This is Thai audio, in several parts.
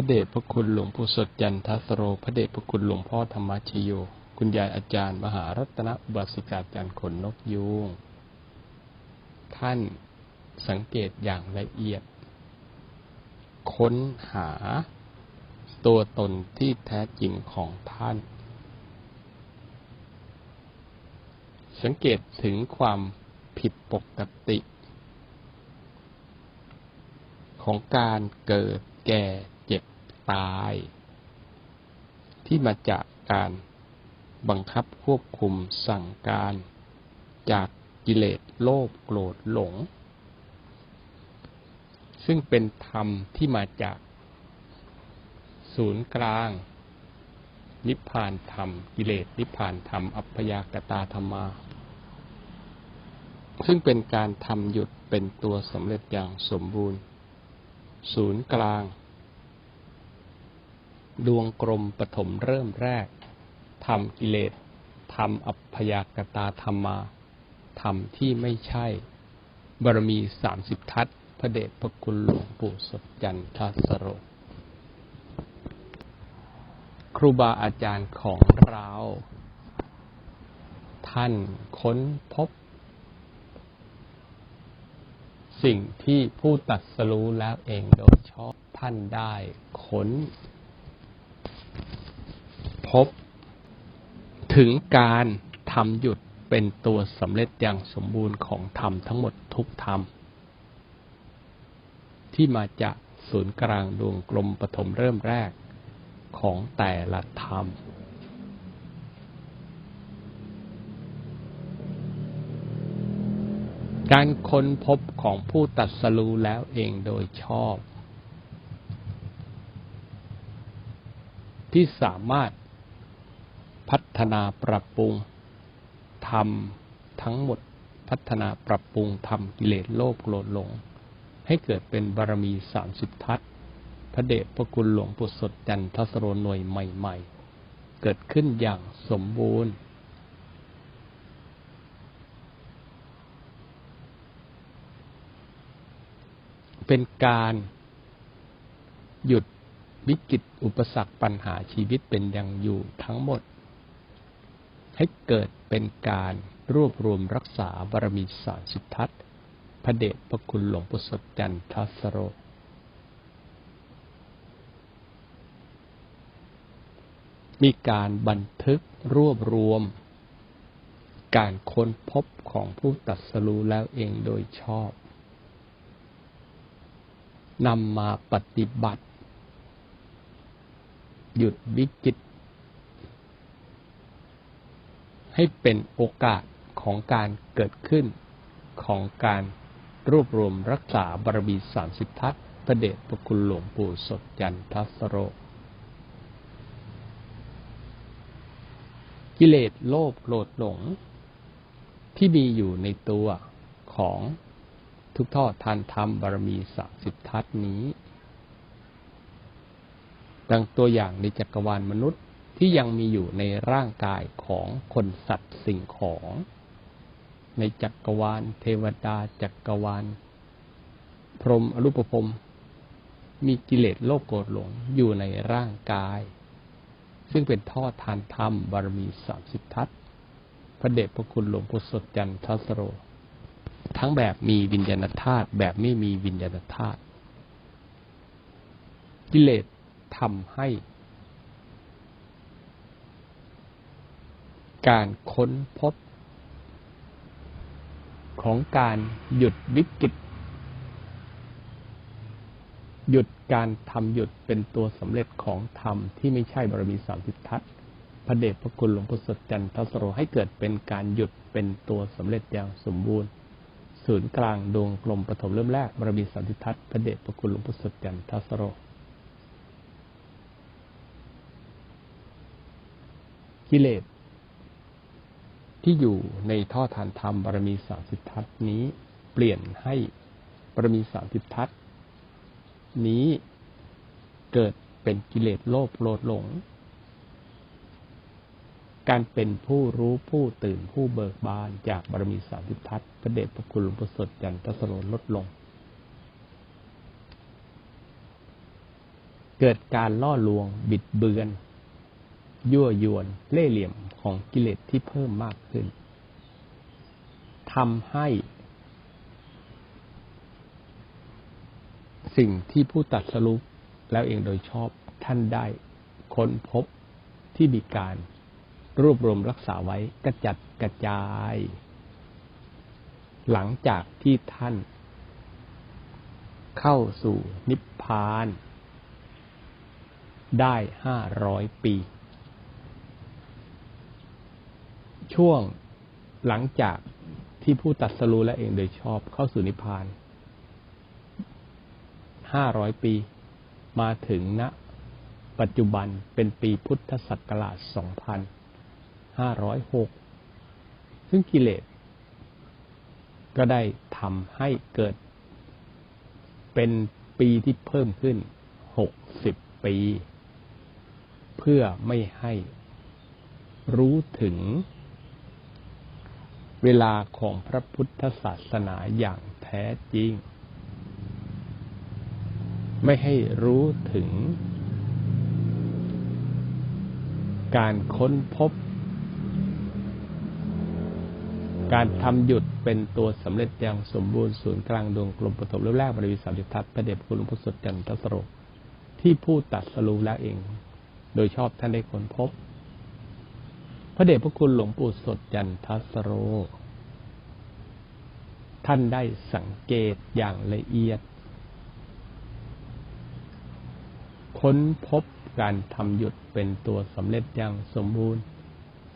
ระเดชพระคุณหลวงปู่สดจันทสโร พระเดชพระคุณหลวงพ่อธรรมชโย คุณยายอาจารย์ มหารัตนบาสิกาจันทร์ขนนกยูงท่านสังเกตอย่างละเอียด ค้นหาตัวตนที่แท้จริงของท่าน สังเกตถึงความผิดปกติ ของการเกิดแก่ ตาย ที่มาจากการบังคับควบคุมสั่งการจากกิเลสโลภโกรธหลง ซึ่งเป็นธรรมที่มาจาก ศูนย์กลาง นิพพานธรรม กิเลสนิพพานธรรม อัพพยากตาธรรมา ซึ่งเป็นการทำหยุดเป็นตัวสำเร็จอย่างสมบูรณ์ ศูนย์กลาง ดวงกลมปฐมเริ่มแรกทำกิเลสทำอัพยากตาธรรมาธรรมที่ไม่ใช่ บารมีสามสิบทัศพระเดชพระคุณหลวงปู่สดจันทสโร ครูบาอาจารย์ของเรา ท่านค้นพบ สิ่งที่ผู้ตัดสรู้แล้วเองโดยชอบท่านได้ค้น พบถึงการทำหยุดเป็นตัวสำเร็จอย่างสมบูรณ์ของธรรมทั้งหมดทุกธรรม ที่มาจากศูนย์กลางดวงกลมปฐมเริ่มแรกของแต่ละธรรม การค้นพบของผู้ตัดสรู้แล้วเองโดยชอบ ที่สามารถ พัฒนาปรับปรุงทำทั้งหมดพัฒนาปรับปรุงทำกิเลสโลภโกรธหลง ให้เกิดเป็นบารมีสามสิบทัศพระเดชพระคุณหลวงปู่สดจันทสโรนวยใหม่ ๆ เกิดขึ้นอย่างสมบูรณ์ เป็นการหยุดวิกฤตอุปสรรคปัญหาชีวิตเป็นอย่างอยู่ทั้งหมด ให้เกิดเป็นการรวบรวมรักษาบารมีสารสิทธัตพระเดชพระคุณหลวงปู่สดจันทัสโร มีการบันทึกรวบรวม การค้นพบของผู้ตัดสรู้แล้วเองโดยชอบนำมาปฏิบัติ หยุดวิกฤต ให้เป็นโอกาสของการเกิดขึ้นของการรวบรวมรักษาบารมีสามสิบทัศพระเดชพระคุณหลวงปู่สดจันทัสโร กิเลสโลภโกรธหลง ที่มีอยู่ในตัวของทุกท่อทานธรรมบารมีสามสิบทัศนี้ ดังตัวอย่างในจักรวาลมนุษย์ ที่ยังมีอยู่ในร่างกายของคนสัตว์สิ่งของ ในจักรวาล เทวดาจักรวาล พรหมอรูปภพมมีกิเลสโลภโกรธหลงอยู่ในร่างกาย ซึ่งเป็นท่อทานธรรมบารมีสามสิบทัศพระเดชพระคุณหลวงปู่สดจันทสโร ทั้งแบบมีวิญญาณธาตุแบบไม่มีวิญญาณธาตุกิเลสทำให้ การค้นพบ ของการหยุดวิกฤต หยุดการทำหยุดเป็นตัวสำเร็จของธรรมที่ไม่ใช่บารมีสามสิบทัศพระเดชพระคุณหลวงพ่อสดจันทสโรให้เกิดเป็นการหยุดเป็นตัวสำเร็จอย่างสมบูรณ์ศูนย์กลางดวงกลมปฐมเริ่มแรกบารมีสามสิบทัศพระเดชพระคุณหลวงพ่อสดจันทสโร กิเลส ที่อยู่ในท่อฐานธรรมบารมีสามสิบทัศนี้เปลี่ยนให้บารมีสามสิบทัศนี้เกิดเป็นกิเลสโลภโลดหลง การเป็นผู้รู้ผู้ตื่นผู้เบิกบานจากบารมีสามสิบทัศพระเดชพระคุณหลวงพ่อสดจันทสโรลดลง เกิดการล่อลวงบิดเบือน ยั่วยวนเล่เหลี่ยมของกิเลสที่เพิ่มมากขึ้นทำให้สิ่งที่ผู้ตัดสรุปแล้วเองโดยชอบท่านได้ค้นพบที่มีการรวบรวมรักษาไว้กระจัดกระจาย หลังจากที่ท่าน เข้าสู่นิพพาน ได้ห้าร้อยปี ช่วงหลังจากที่ผู้ตัดสรู้และเองโดยชอบเข้าสู่นิพพานห้าร้อยปี มาถึงณปัจจุบันเป็นปีพุทธศักราช2506ซึ่งกิเลส ก็ได้ทำให้เกิด เป็นปีที่เพิ่มขึ้น60ปี เพื่อไม่ให้รู้ถึง เวลาของพระพุทธศาสนาอย่างแท้จริง ไม่ให้รู้ถึง การค้นพบ การทำหยุดเป็นตัวสำเร็จอย่างสมบูรณ์ศูนย์กลางดวงกลมปฐมเรื่องแรกบริวิสามิทัศน์พระเดชคุณหลวงพ่อสดจันทสโรที่ผู้ตัดสรู้แล้วเอง โดยชอบท่านได้ค้นพบ ระเดชพระคุณหลวงปู่สดจันทสโร ท่านได้สังเกตอย่างละเอียด ค้นพบการทำหยุดเป็นตัวสำเร็จอย่างสมบูรณ์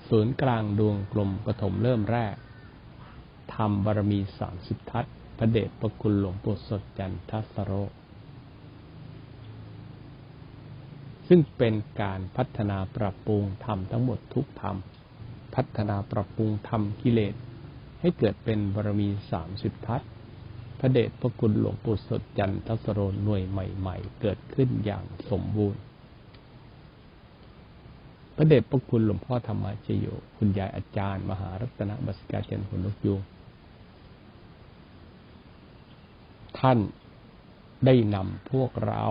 ศูนย์กลางดวงกลมปฐมเริ่มแรกทำบารมีสามสิบทัศพระเดชพระคุณหลวงปู่สดจันทสโร ซึ่งเป็นการพัฒนาปรับปรุงธรรมทั้งหมดทุกธรรม พัฒนาปรับปรุงธรรมกิเลส ให้เกิดเป็นบารมีสามสิบทัศพระเดชพระคุณหลวงปู่สดจันทสโรหน่วยใหม่ๆ เกิดขึ้นอย่างสมบูรณ์ พระเดชพระคุณหลวงพ่อธรรมชโยคุณยายอาจารย์ มหารัตนบัสกาเจนหุนกยูงท่านได้นำพวกเรา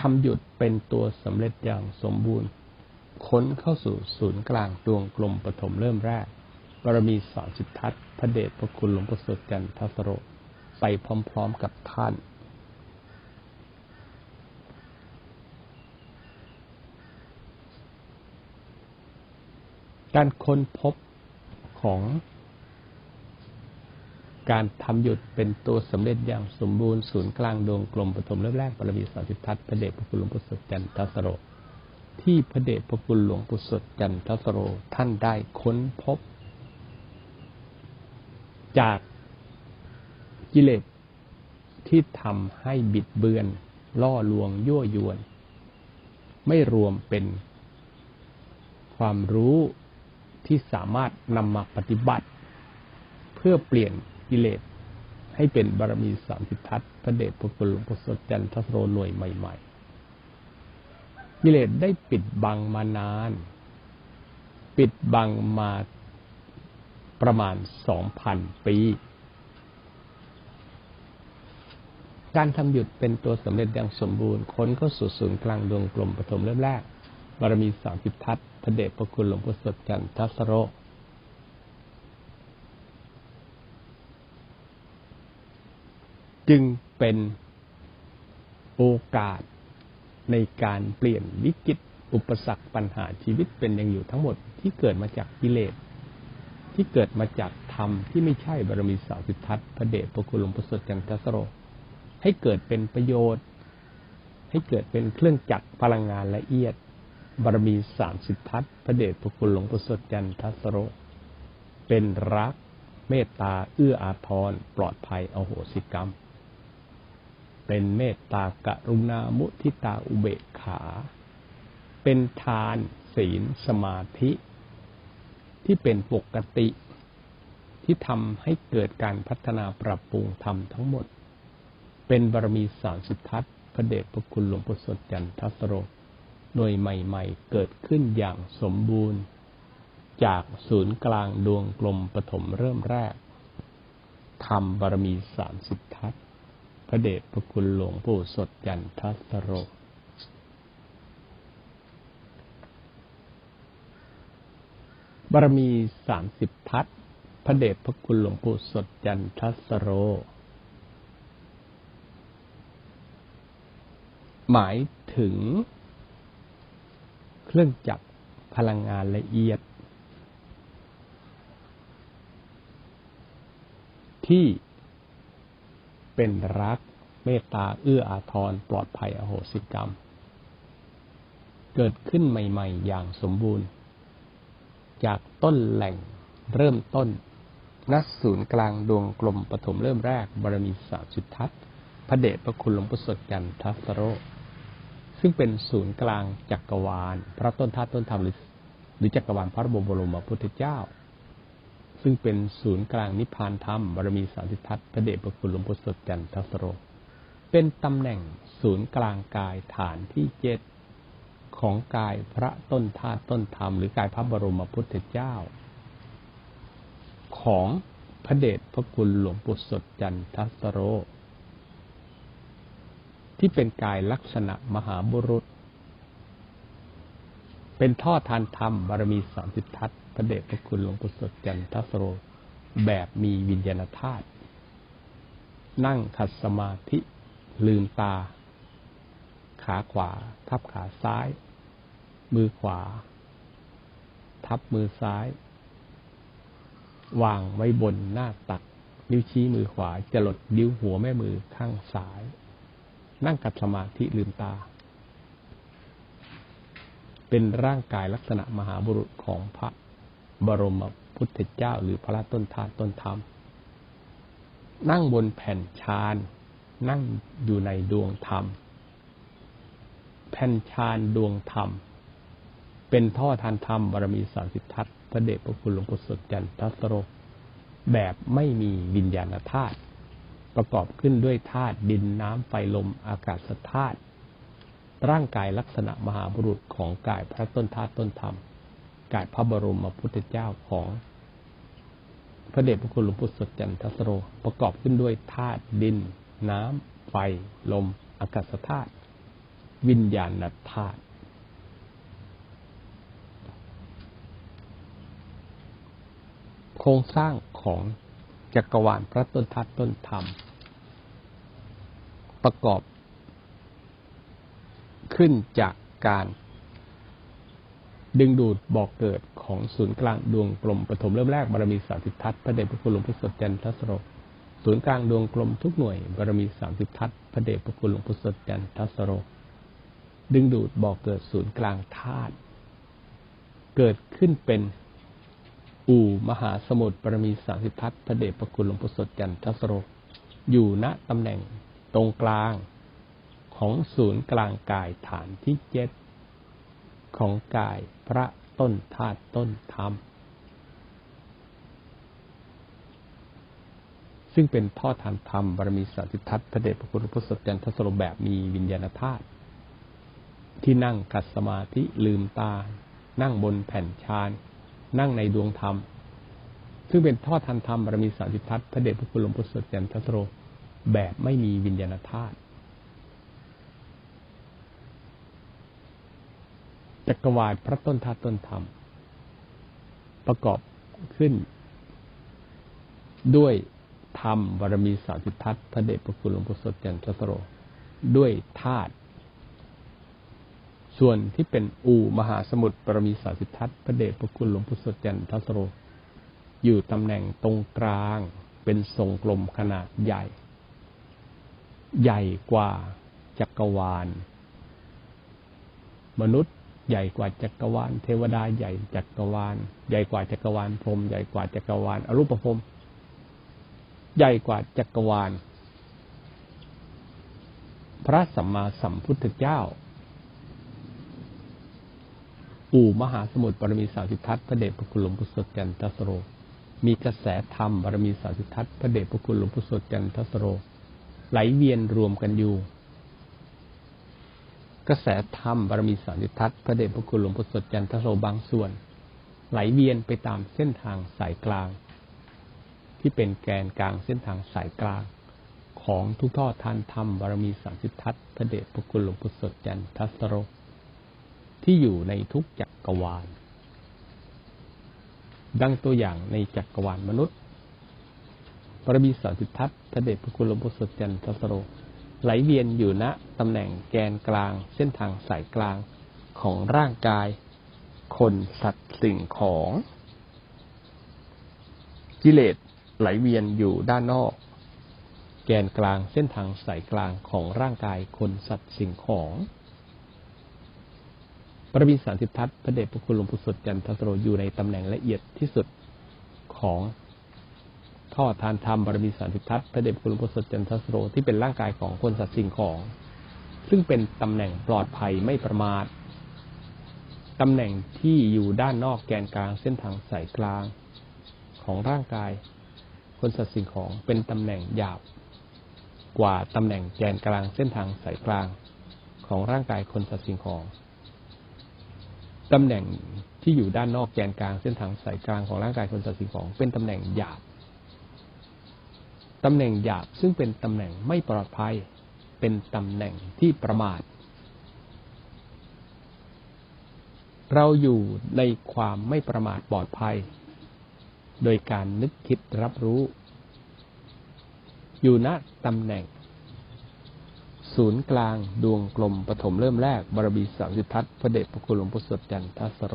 ทำหยุดเป็นตัวสำเร็จอย่างสมบูรณ์ ค้นเข้าสู่ศูนย์กลางดวงกลมปฐมเริ่มแรก บารมีสอนสิทธัตพระเดชพระคุณหลวงพ่อสดจันทสโรไปพร้อมๆกับท่าน การค้นพบของการทำหยุดเป็นตัวสำเร็จอย่างสมบูรณ์ศูนย์กลางดวงกลมปฐมเริ่มแรกปรมีสาสิทัศน์พระเดชพระคุณหลวงปู่สดจันทสโร ที่พระเดชพระคุณหลวงปู่สดจันทสโรท่านได้ค้นพบ จากกิเลสที่ทำให้บิดเบือน ล่อลวงยั่วยวน ไม่รวมเป็นความรู้ที่สามารถนำมาปฏิบัติ เพื่อเปลี่ยนกิเลสให้เป็นบารมีสามสิทัศพระเดชพระคุณหลวงพ่อสดจันทสโรหน่วยใหม่ ๆ กิเลสได้ปิดบังมานาน ปิดบังมาประมาณสองพันปี การทำหยุดเป็นตัวสำเร็จอย่างสมบูรณ์ ค้นเข้าสู่ศูนย์กลางดวงกลมปฐมเริ่มแรก บารมีสามสิบทัศพระเดชพระคุณหลวงพ่อสดจันทัสโรจึงเป็นโอกาส ในการเปลี่ยนวิกฤตอุปสรรคปัญหาชีวิตเป็นอย่างอยู่ทั้งหมดที่เกิดมาจากกิเลสที่เกิดมาจากธรรมที่ไม่ใช่บารมีสาวสิทธัตพระเดชพระคุณหลวงพ่อสดจันทสโร ให้เกิดเป็นประโยชน์ ให้เกิดเป็นเครื่องจักรพลังงานละเอียด บารมีสามสิบทัศพระเดชพระคุณหลวงปู่สดจันทสโร เป็นรัก เมตตาเอื้ออาทรปลอดภัยอโหสิกรรม เป็นเมตตากรุณามุทิตาอุเบกขา เป็นทานศีลสมาธิ ที่เป็นปกติ ที่ทำให้เกิดการพัฒนาปรับปรุงธรรมทั้งหมด เป็นบารมีสามสิบทัศพระเดชพระคุณหลวงปู่สดจันทสโรหน่วยใหม่ ๆ เกิดขึ้นอย่างสมบูรณ์ จากศูนย์กลางดวงกลมปฐมเริ่มแรกทำบารมีสามสิบทัศ พระเดชพระคุณหลวงปู่สดยันทัสโร บารมีสามสิบทัศพระเดชพระคุณหลวงปู่สดยันทัสโร หมายถึง เครื่องจักรพลังงานละเอียด ที่ เป็นรัก เมตตาเอื้ออาทรปลอดภัยอโหสิกรรม เกิดขึ้นใหม่ ๆ อย่างสมบูรณ์ จากต้นแหล่งเริ่มต้นนัศูนย์กลางดวงกลมปฐมเริ่มแรก บารมีสามสิบทัศพระเดชพระคุณหลวงปู่สดจันทัสโร ซึ่งเป็นศูนย์กลางจักรวาล พระต้นธาตุต้นธรรมหรือหรือจักรวาลพระบรมพุทธเจ้า ซึ่งเป็นศูนย์กลางนิพพานธรรมบารมีสามสิบทัศพระเดชพระคุณหลวงปู่สดจันทัสโร เป็นตำแหน่งศูนย์กลางกายฐานที่เจ็ดของกายพระต้นธาตุต้นธรรมหรือกายพระบรมพุทธเจ้า ของพระเดชพระคุณหลวงปู่สดจันทสโร ที่เป็นกายลักษณะมหาบุรุษ เป็นท่อทานธรรมบารมีสามสิบทัศพระเดชพระคุณหลวงปู่สดจันทสโรแบบมีวิญญาณธาตุนั่งขัดสมาธิลืมตา ขาขวา ทับขาซ้าย มือขวา ทับมือซ้าย วางไว้บนหน้าตัก นิ้วชี้มือขวาจะหลดนิ้วหัวแม่มือข้างซ้าย นั่งกัดสมาธิลืมตา เป็นร่างกายลักษณะมหาบุรุษของพระบรมพุทธเจ้า หรือพระต้นธาตุต้นธรรม นั่งบนแผ่นชานนั่งอยู่ในดวงธรรม แผ่นชานดวงธรรม เป็นท่อทานธรรมบารมีสามสิบทัศพระเดชพระคุณหลวงปู่สดจันทัสโรแบบไม่มีวิญญาณธาตุประกอบขึ้นด้วยธาตุดินน้ำไฟลมอากาศธาตุ ร่างกายลักษณะมหาบุรุษของกายพระต้นธาตุต้นธรรม กายพระบรมพุทธเจ้าของ พระเดชพระคุณหลวงปู่สดจันทสโรประกอบขึ้นด้วยธาตุดิน น้ำ ไฟ ลม อากาศธาตุวิญญาณธาตุโครงสร้างของจักรวาลพระต้นทัดต้นธรรม ประกอบ ขึ้นจากการดึงดูดบอกเกิดของศูนย์กลางดวงกลมปฐมเริ่มแรกบารมีสามสิบทัศพระเดชพระคุณหลวงพ่อสดจันทสโรศูนย์กลางดวงกลมทุกหน่วยบารมีสามสิบทัศพระเดชพระคุณหลวงพ่อสดจันทสโรดึงดูดบอกเกิดศูนย์กลางธาตุเกิดขึ้นเป็นอู่มหาสมุทรปรมีสามสิบทัศพระเดชพระคุณหลวงปู่สดจันทสโรอยู่ณตำแหน่งตรงกลาง ของศูนย์กลางกายฐานที่เจ็ดของกายพระต้นธาตุต้นธรรม ซึ่งเป็นพ่อทานธรรมบารมีสาสิทัศพระเดชพระคุณหลวงปู่สดจันทสโรแบบมีวิญญาณธาตุที่นั่งกัดสมาธิลืมตา นั่งบนแผ่นชานนั่งในดวงธรรม ซึ่งเป็นทอดทันธรรมบารมีสาสิทัศพระเดชพระคุณหลวงปู่สดจันทสโรแบบไม่มีวิญญาณธาตุ จักรวาลพระต้นธาตุต้นธรรม ประกอบขึ้น ด้วยธรรมบารมีสาสิทัศพระเดชพระคุณหลวงปู่สดจันทสโร ด้วยธาตุส่วนที่เป็นอูมหาสมุทรปรมีสาสิทัศพระเดชพระคุณหลวงพุทธจันทสโร อยู่ตำแหน่งตรงกลางเป็นทรงกลมขนาดใหญ่ ใหญ่กว่าจักรวาล มนุษย์ ใหญ่กว่าจักรวาล เทวดาใหญ่จักรวาล ใหญ่กว่าจักรวาลพรมใหญ่กว่าจักรวาลอรูปภพใหญ่กว่าจักรวาล พระสัมมาสัมพุทธเจ้าอู่มหาสมุทรบารมีสาสิทัศพระเดชพระคุณหลวงปู่สดจันทสโร มีกระแสธรรมบารมีสาสิทัศพระเดชพระคุณหลวงปู่สดจันทสโร ไหลเวียนรวมกันอยู่ กระแสธรรมบารมีสาสิทัศพระเดชพระคุณหลวงปู่สดจันทโรบางส่วน ไหลเวียนไปตามเส้นทางสายกลาง ที่เป็นแกนกลางเส้นทางสายกลาง ของทุกท่อดทานธรรมบารมีสามสิทัศน์พระเดชพระคุณหลวงปู่สดจันทัสโรที่อยู่ในทุกจักรวาล ดังตัวอย่างในจักรวาลมนุษย์บารมีสามสิทัศน์พระเดชพระคุณหลวงปู่สดจันทัสโร ไหลเวียนอยู่ณตำแหน่งแกนกลาง เส้นทางสายกลางของร่างกาย คนสัตว์สิ่งของ กิเลสไหลเวียนอยู่ด้านนอก แกนกลางเส้นทางสายกลางของร่างกายคนสัตว์สิ่งของปรมีสารสิบทัศน์พระเดชพระคุณหลวงปู่สดจันทสโรอยู่ในตำแหน่งละเอียดที่สุดของ ท่อทานธรรมบารมีสารสิทัศน์พระเดชคุณหลวงปู่สดจันทสโรที่เป็นร่างกายของคนสัตว์สิ่งของ ซึ่งเป็นตำแหน่งปลอดภัยไม่ประมาทตำแหน่งที่อยู่ด้านนอกแกนกลางเส้นทางสายกลางของร่างกาย คนสัตว์สิ่งของเป็นตำแหน่งหยาบ กว่าตำแหน่งแกนกลางเส้นทางสายกลางของร่างกายคนสัตว์สิ่งของตำแหน่งที่อยู่ด้านนอกแกนกลางเส้นทางสายกลางของร่างกายคนสัตว์สิ่งของ เป็นตำแหน่งหยาบ ตำแหน่งหยาบซึ่งเป็นตำแหน่งไม่ปลอดภัย เป็นตำแหน่งที่ประมาท เราอยู่ในความไม่ประมาทปลอดภัย โดยการนึกคิดรับรู้ อยู่ณตำแหน่ง ศูนย์กลางดวงกลมปฐมเริ่มแรกบารมีสามสิบทัศน์พระเดชพระคุณหลวงปู่สดจันทัสโร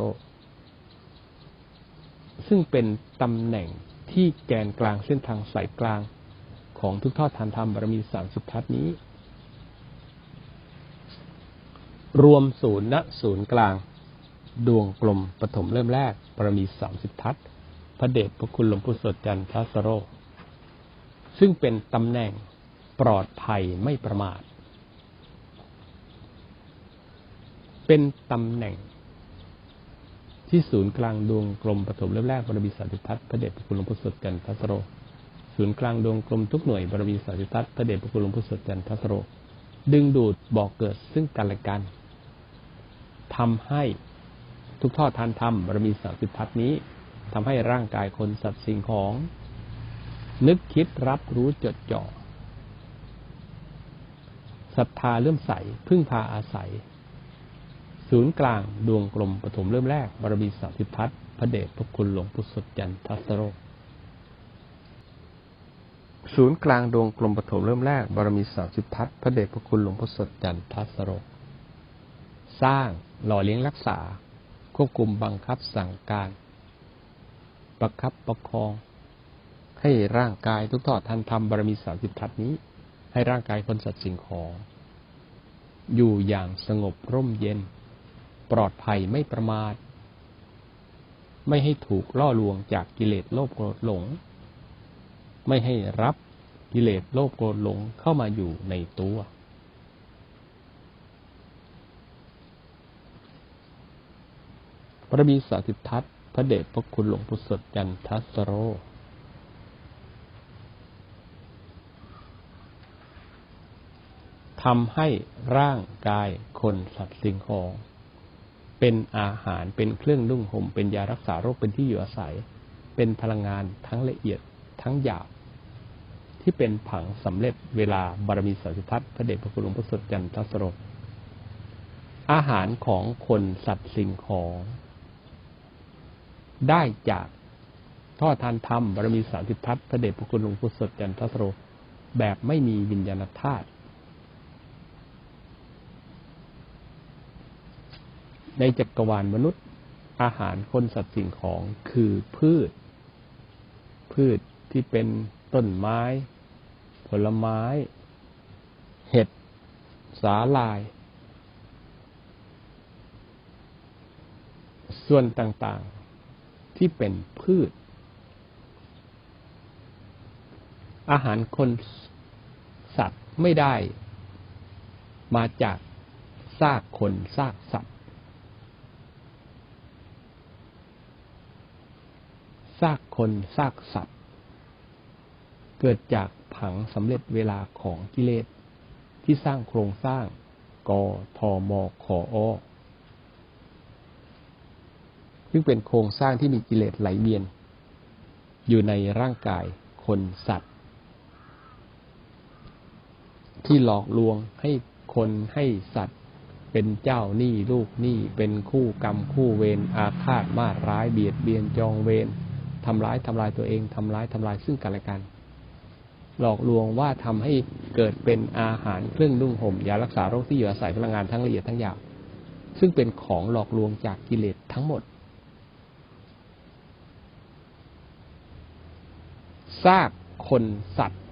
ซึ่งเป็นตำแหน่งที่แกนกลางเส้นทางสายกลาง ของทุกทอดทานธรรมบารมีสามสิบทัศน์นี้ รวมศูนย์ณศูนย์กลาง ดวงกลมปฐมเริ่มแรกบารมีสามสิบทัศพระเดชพระคุณหลวงปู่สดจันทัสโร ซึ่งเป็นตำแหน่งปลอดภัยไม่ประมาท เป็นตำแหน่งที่ศูนย์กลางดวงกลมปฐมเริ่มแรกบารมีสามสิบทัศพระเดชพระคุณหลวงปู่สดจันทัสโร ศูนย์กลางดวงกลมทุกหน่วยบารมีสามสิบทัศน์พระเดชพระคุณหลวงปู่สดจันทัสโรดึงดูดบอกเกิดซึ่งกันและกันทำให้ทุกทอดทานธรรมบารมีสามสิบทัศน์นี้ทำให้ร่างกายคนสัตว์สิ่งของ นึกคิดรับรู้จดจ่อศรัทธาเลื่อมใสพึ่งพาอาศัย ศูนย์กลางดวงกลมปฐมเริ่มแรกบารมีสามสิบทัศน์พระเดชพระคุณหลวงปู่สดจันทัสโร ศูนย์กลางดวงกลมปฐมเริ่มแรก บารมีสามสิบทัศน์พระเดชพระคุณหลวงปู่สดจันทัสโรสร้างหล่อเลี้ยงรักษา ควบคุมบังคับสั่งการ ประคับประคอง ให้ร่างกายทุกทอดทันธรรมบารมีสามสิบทัศน์นี้ ให้ร่างกายคนสัตว์สิ่งของ อยู่อย่างสงบร่มเย็น ปลอดภัยไม่ประมาท ไม่ให้ถูกล่อลวงจากกิเลสโลภโกรธหลง ไม่ให้รับกิเลสโลภโกรธหลงเข้ามาอยู่ในตัว พระมีสาสิทธัตพระเดชพระคุณหลวงปู่สดจันทัสโร ทำให้ร่างกายคนสัตว์สิ่งของ เป็นอาหารเป็นเครื่องนุ่งห่มเป็นยารักษาโรคเป็นที่อยู่อาศัย เป็นพลังงานทั้งละเอียด ทั้งหยาบที่เป็นผังสำเร็จเวลาบารมีสัสิทัตพระเดชพระคุณหลวงพ่อสดจันทสโรอาหารของคนสัตว์สิ่งของ ได้จากท่อทานธรรมบารมีสามสิบทัศน์พระเดชพระคุณหลวงพ่อสดจันทสโร แบบไม่มีวิญญาณธาตุในจักรวาลมนุษย์ อาหารคนสัตว์สิ่งของคือพืช พืช ที่เป็นต้นไม้ ผลไม้ เห็ด สาลาย ส่วนต่างๆ ที่เป็นพืช อาหารคนสัตว์ไม่ได้ มาจากซากคนซากสัตว์ซากคนซากสัตว์ เกิดจากผังสำเร็จเวลาของกิเลส ที่สร้างโครงสร้างกทมขออซึ่งเป็นโครงสร้างที่มีกิเลสไหลเวียน อยู่ในร่างกายคนสัตว์ ที่หลอกลวงให้คนให้สัตว์ เป็นเจ้าหนี้ลูกหนี้เป็นคู่กรรมคู่เวรอาฆาตมาร้ายเบียดเบียนจองเวรทำร้ายทำลายตัวเองทำร้ายทำลายซึ่งกันและกัน หลอกลวงว่าทำให้เกิดเป็นอาหารเครื่องนุ่งห่มยารักษาโรคที่อยู่อาศัยพลังงานทั้งละเอียดทั้งหยาบซึ่งเป็นของหลอกลวงจากกิเลสทั้งหมดซากคนสัตว์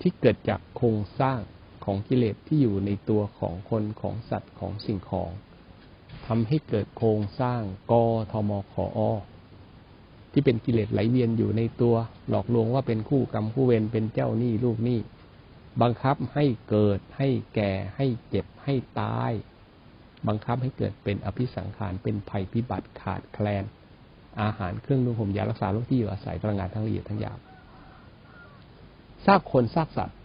ที่เกิดจากโครงสร้างของกิเลสที่อยู่ในตัวของคนของสัตว์ของสิ่งของทำให้เกิดโครงสร้างกทมขออ ที่เป็นกิเลสไหลเวียนอยู่ในตัว หลอกลวงว่าเป็นคู่กรรมคู่เวรเป็นเจ้าหนี้ลูกหนี้บังคับให้เกิดให้แก่ให้เจ็บให้ตาย บังคับให้เกิดเป็นอภิสังขารเป็นภัยพิบัติขาดแคลน อาหารเครื่องนุ่งห่มยารักษาโรคที่อยู่อาศัยพลังงานทั้งละเอียดทั้งหยาบซากคนซากสัตว์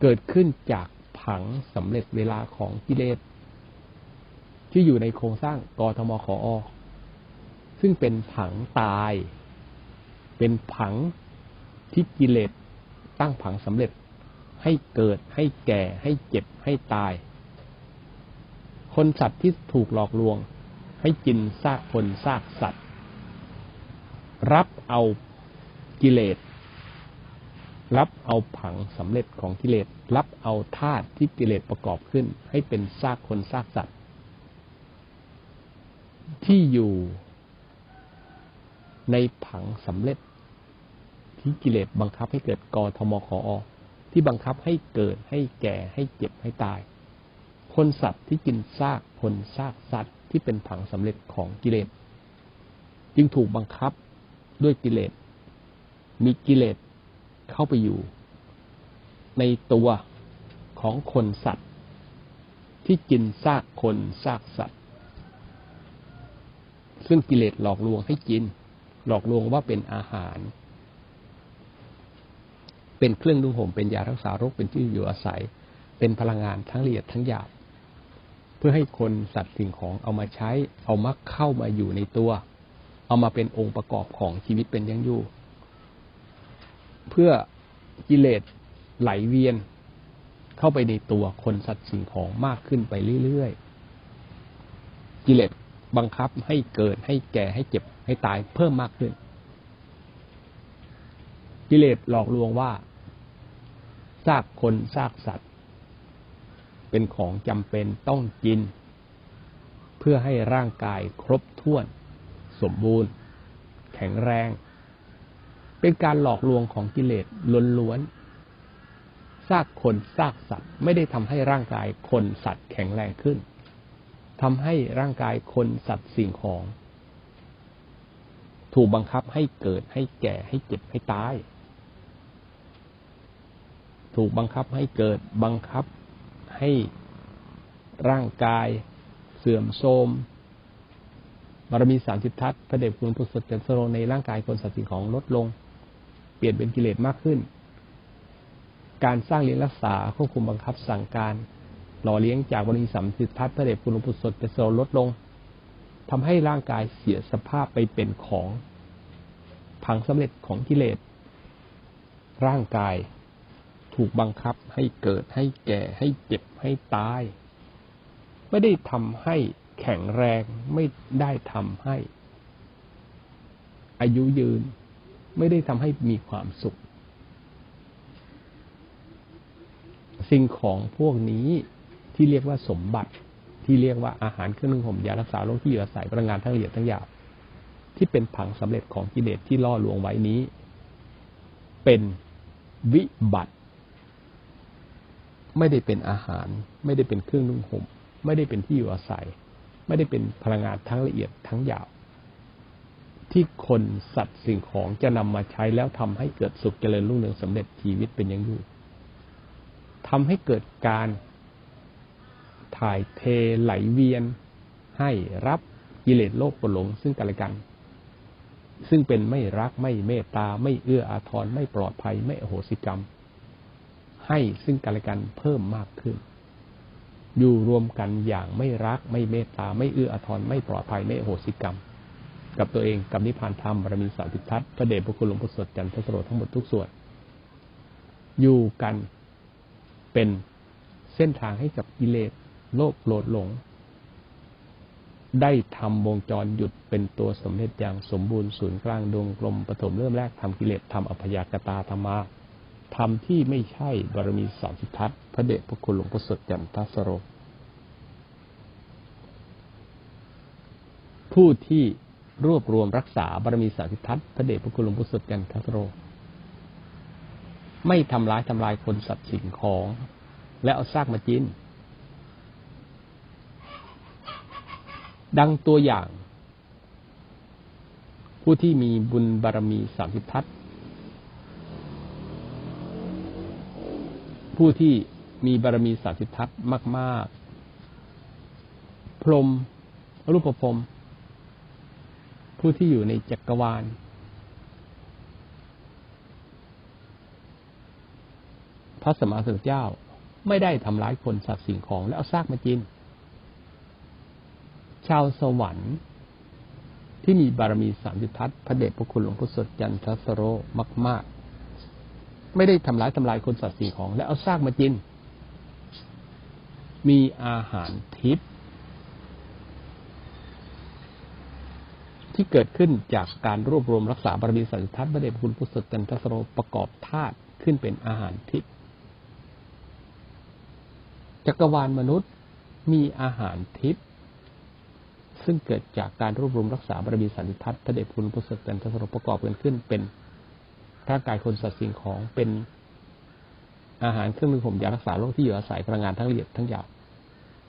เกิดขึ้นจากผังสำเร็จเวลาของกิเลสที่อยู่ในโครงสร้างกทมขออ ซึ่งเป็นผังตาย เป็นผังที่กิเลสตั้งผังสำเร็จ ให้เกิดให้แก่ ให้เจ็บให้ตาย คนสัตว์ที่ถูกหลอกลวง ให้กินซากคนซากสัตว์ รับเอากิเลสรับเอาผังสำเร็จของกิเลส รับเอาธาตุที่กิเลสประกอบขึ้น ให้เป็นซากคนซากสัตว์ ที่อยู่ ในผังสำเร็จ ที่กิเลสบังคับให้เกิดกทมขออที่บังคับให้เกิดให้แก่ให้เจ็บให้ตาย คนสัตว์ที่กินซากคนซากสัตว์ที่เป็นผังสำเร็จของกิเลส จึงถูกบังคับด้วยกิเลส มีกิเลสเข้าไปอยู่ ในตัวของคนสัตว์ที่กินซากคนซากสัตว์ ซึ่งกิเลสหลอกลวงให้กิน หลอกลวงว่าเป็นอาหาร เป็นเครื่องนุ่งห่มเป็นยารักษาโรคเป็นที่อยู่อาศัย เป็นพลังงานทั้งละเอียดทั้งหยาบเพื่อให้คนสัตว์สิ่งของเอามาใช้ เอามาเข้ามาอยู่ในตัว เอามาเป็นองค์ประกอบของชีวิตเป็นยั่งยู่เพื่อกิเลสไหลเวียนเข้าไปในตัวคนสัตว์สิ่งของมากขึ้นไปเรื่อยๆ กิเลส บังคับให้เกิดให้แก่ให้เจ็บให้ตายเพิ่มมากขึ้น กิเลสหลอกลวงว่าซากคนซากสัตว์ เป็นของจำเป็นต้องกิน เพื่อให้ร่างกายครบถ้วน สมบูรณ์ แข็งแรง เป็นการหลอกลวงของกิเลสล้วนๆซากคนซากสัตว์ไม่ได้ทำให้ร่างกายคนสัตว์แข็งแรงขึ้น ทำให้ร่างกายคนสัตว์สิ่งของ ถูกบังคับให้เกิดให้แก่ให้เจ็บให้ตาย ถูกบังคับให้เกิดบังคับให้ร่างกายเสื่อมโทรมบารมีสามสิบทัศพระเดชคุณพุทธสจันทโรในร่างกายคนสัตว์สิ่งของลดลง เปลี่ยนเป็นกิเลสมากขึ้น การสร้างเลี้ยงรักษาควบคุมบังคับสั่งการ หล่อเลี้ยงจากบรมีสามสิบทัศพระเดชคุณพุทธสจันทโรลดลงทำให้ร่างกายเสียสภาพไปเป็นของพังสำเร็จของกิเลส ร่างกายถูกบังคับให้เกิดให้แก่ให้เจ็บให้ตาย ไม่ได้ทำให้แข็งแรงไม่ได้ทำให้ อายุยืนไม่ได้ทำให้มีความสุข สิ่งของพวกนี้ ที่เรียกว่าสมบัติ ที่เรียกว่าอาหารเครื่องนึ่งห่มยารักษาโรคที่อยู่อาศัยพลังงานทั้งละเอียดทั้งหยาบที่เป็นผังสำเร็จของกิเลสที่ล่อลวงไว้นี้ เป็นวิบัติ ไม่ได้เป็นอาหาร ไม่ได้เป็นเครื่องนุ่งห่มไม่ได้เป็นที่อยู่อาศัย ไม่ได้เป็นพลังงานทั้งละเอียดทั้งหยาบที่คนสัตว์สิ่งของจะนำมาใช้แล้วทำให้เกิดสุขเจริญรุ่งเรืองสำเร็จชีวิตเป็นอย่างยู่ทำให้เกิดการ ถ่ายเทไหลเวียน ให้รับกิเลสโลภโกหลงซึ่งกันและกัน ซึ่งเป็นไม่รักไม่เมตตาไม่เอื้ออาทรไม่ปลอดภัยไม่อโหสิกรรม ให้ซึ่งกันและกันเพิ่มมากขึ้น อยู่รวมกันอย่างไม่รักไม่เมตตาไม่เอื้ออาทรไม่ปลอดภัยไม่โหสิกรรม กับตัวเองกับนิพพานธรรมบารมีสาธิทัศน์พระเดชพระคุณหลวงพ่อสดจันทสโรทั้งหมดทุกส่วนอยู่กันเป็นเส้นทางให้กับกิเลส โลภโกรธหลง ได้ทำวงจรหยุดเป็นตัวสำเร็จอย่างสมบูรณ์ศูนย์กลางดวงกลมปฐมเริ่มแรกทำกิเลสทำอพยากตาธรรมาทำที่ไม่ใช่บารมีสามสิทัตพระเดชพระคุณหลวงพ่อสดจันทสโรผู้ที่รวบรวมรักษาบารมีสามสิทัตพระเดชพระคุณหลวงพ่อสดจันทสโร ไม่ทำร้ายทำลายคนสัตว์สิ่งของ และเอาซากมาจิน ดังตัวอย่าง ผู้ที่มีบุญบารมีสามสิทธัตผู้ที่มีบารมีสามสิทธัตมาก ๆ พรหมรูปพรมผู้ที่อยู่ในจักรวาล พระสมมาสัมพุทธเจ้าไม่ได้ทำร้ายคนสัตว์สิ่งของแล้วเอาซากมากิน ชาวสวรรค์ ที่มีบารมีสามสิทธัตพระเดชพระคุณหลวงพุทธสดจันทสโรมาก ๆ ไม่ได้ทำร้ายทำลายคนสัตว์สิ่งของ แล้วเอาซากมากิน มีอาหารทิพย์ที่เกิดขึ้นจากการรวบรวมรักษาบารมีสันทัศน์พระเดชคุณพุทธจันทสโรประกอบธาตุขึ้นเป็นอาหารทิพย์จักรวาลมนุษย์มีอาหารทิพย์ ซึ่งเกิดจากการรวบรวมรักษาบารมีสันทัศน์พระเดชคุณพุทธจันทสโรประกอบกันขึ้น เป็นร่างกายคนสัตว์สิ่งของเป็นอาหารเครื่องมือผมยารักษาโรคที่อยู่อาศัยพลังงานทั้งละเอียดทั้งหยาบ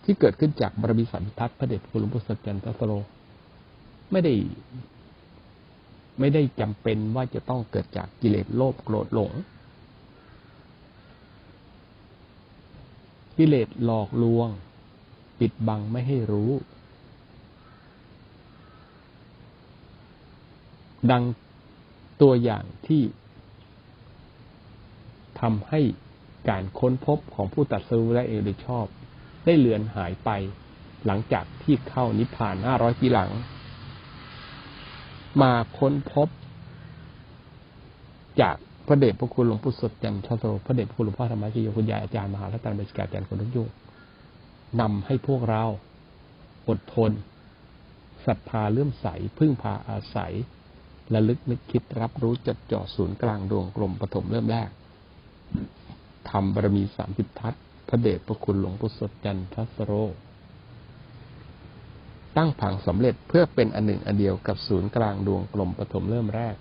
ที่เกิดขึ้นจากบารมีสันทัศน์พระเดชคุณพุทธจันทสโรไม่ได้ ไม่ได้จำเป็นว่าจะต้องเกิดจากกิเลสโลภโกรธหลง กิเลสหลอกลวง ปิดบังไม่ให้รู้ ดังตัวอย่างที่ทำให้การค้นพบของผู้ตัดสู้และเองโดยชอบ ได้เลือนหายไปหลังจากที่เข้านิพพานห้าร้อยปีหลัง มาค้นพบ จากพระเดชพระคุณหลวงปู่สดจันทโสพระเดชพระคุณหลวงพ่อธรรมชโยคุณยายอาจารย์มหาลัตนบิสกาอาจารย์คนทุกยุนำให้พวกเราอดทนศรัทธาเลื่อมใสพึ่งพาอาศัย ระลึกนึกคิดรับรู้จดจ่อศูนย์กลางดวงกลมปฐมเริ่มแรกทำบารมีสามสิบทัศพระเดชพระคุณหลวงปู่สดจันทัสโร ตั้งผังสำเร็จเพื่อเป็นอันหนึ่งอันเดียวกับศูนย์กลางดวงกลมปฐมเริ่มแรก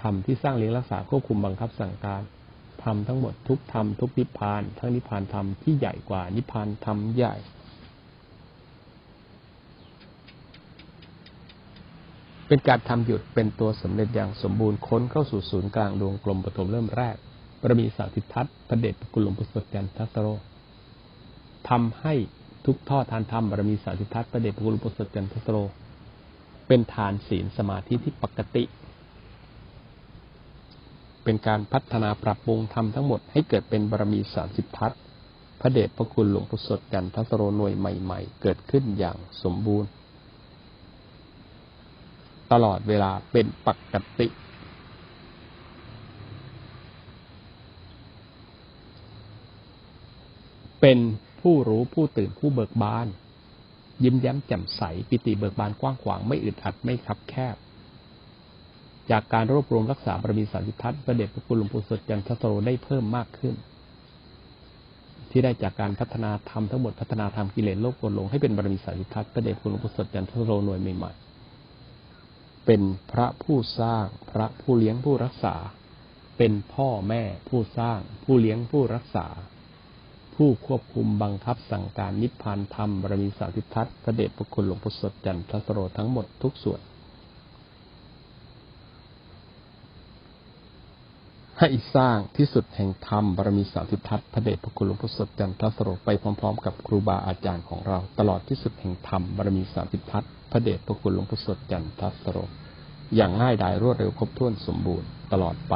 ธรรมที่สร้างเลี้ยงรักษาควบคุมบังคับสั่งการธรรมทั้งหมดทุกธรรมทุกนิพพาน ทั้งนิพพานธรรมที่ใหญ่กว่านิพพานธรรมใหญ่ เป็นการทำหยุดเป็นตัวสำเร็จอย่างสมบูรณ์ค้นเข้าสู่ศูนย์กลางดวงกลมปฐมเริ่มแรกบรมีสาธิทัศน์พระเดชพระคุณหลวงปู่สดจันทัสโรทำให้ทุกท่อทานธรรมบารมีสาสิทัศน์ประเดชพระคุณปุสจันทัสโร เป็นทานศีลสมาธิที่ปกติ เป็นการพัฒนาปรับปรุงธรรมทั้งหมดให้เกิดเป็นบารมีสามสิบทัศพระเดชพระคุณหลวงปู่สดจันทัสโรหน่วยใหม่ ๆ เกิดขึ้นอย่างสมบูรณ์ ตลอดเวลาเป็นปกติ เป็นผู้รู้ผู้ตื่นผู้เบิกบาน ยิ้มแย้มแจ่มใส ปิติเบิกบานกว้างขวางไม่อึดอัดไม่คับแคบ จากการรวบรวมรักษาบารมีสาริทัศน์ประเดชพระคุณหลวงปู่สดจันทสโรได้เพิ่มมากขึ้นที่ได้จากการพัฒนาธรรมทั้งหมดพัฒนาธรรมกิเลสโลกกรลงให้เป็นบารมีสาริทัศน์ประเดชพระคุณหลวงปู่สดจันทสโรหน่วยใหม่ๆ เป็นพระผู้สร้าง พระผู้เลี้ยงผู้รักษา เป็นพ่อแม่ผู้สร้าง ผู้เลี้ยงผู้รักษา ผู้ควบคุมบังคับสั่งการนิพพานธรรมบรมีสาธิทัศน์พระเดชพระคุณหลวงพ่อสดจันทสโรทั้งหมดทุกส่วน ให้สร้างที่สุดแห่งธรรมบารมีสาธิทัศพระเดชพระคุณหลวงพ่อสดจันทสโรไปพร้อมๆ กับครูบาอาจารย์ของเรา ตลอดที่สุดแห่งธรรมบารมีสาธิทัศพระเดชพระคุณหลวงพ่อสดจันทสโรอย่างง่ายดายรวดเร็วครบถ้วนสมบูรณ์ตลอดไป